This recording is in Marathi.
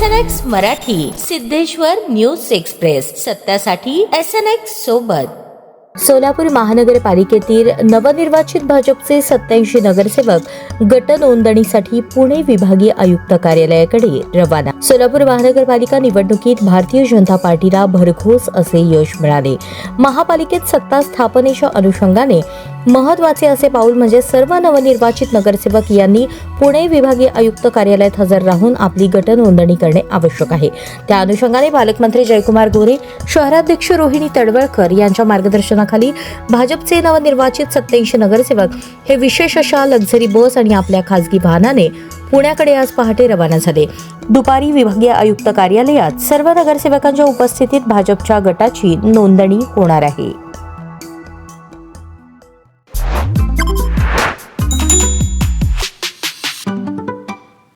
S N X Marathi Siddheshwar news express. सत्यासाठी S N X सोबत. सोलापूर महानगरपालिकेतील नवनिर्वाचित भाजपचे सत्याऐंशी नगरसेवक गट नोंदणीसाठी पुणे विभागीय आयुक्त कार्यालयाकडे रवाना. सोलापूर महानगरपालिका निवडणुकीत भारतीय जनता पार्टीला भरघोस असे यश मिळाले. महापालिकेत सत्ता स्थापनेच्या अनुषंगाने महत्त्वाचे असे पाऊल म्हणजे सर्व नवनिर्वाचित नगरसेवक यांनी पुणे विभागीय आयुक्त कार्यालयात हजर राहून आपली गट नोंदणी करणे आवश्यक आहे. त्या अनुषंगाने पालकमंत्री जयकुमार गोरे शहराध्यक्ष रोहिणी तडवळकर यांच्या मार्गदर्शनाखाली भाजपचे नवनिर्वाचित सत्याऐंशी नगरसेवक हे विशेष अशा लक्झरी बस आणि आपल्या खासगी वाहनाने पुण्याकडे आज पहाटे रवाना झाले. दुपारी विभागीय आयुक्त कार्यालयात सर्व नगरसेवकांच्या उपस्थितीत भाजपच्या गटाची नोंदणी होणार आहे.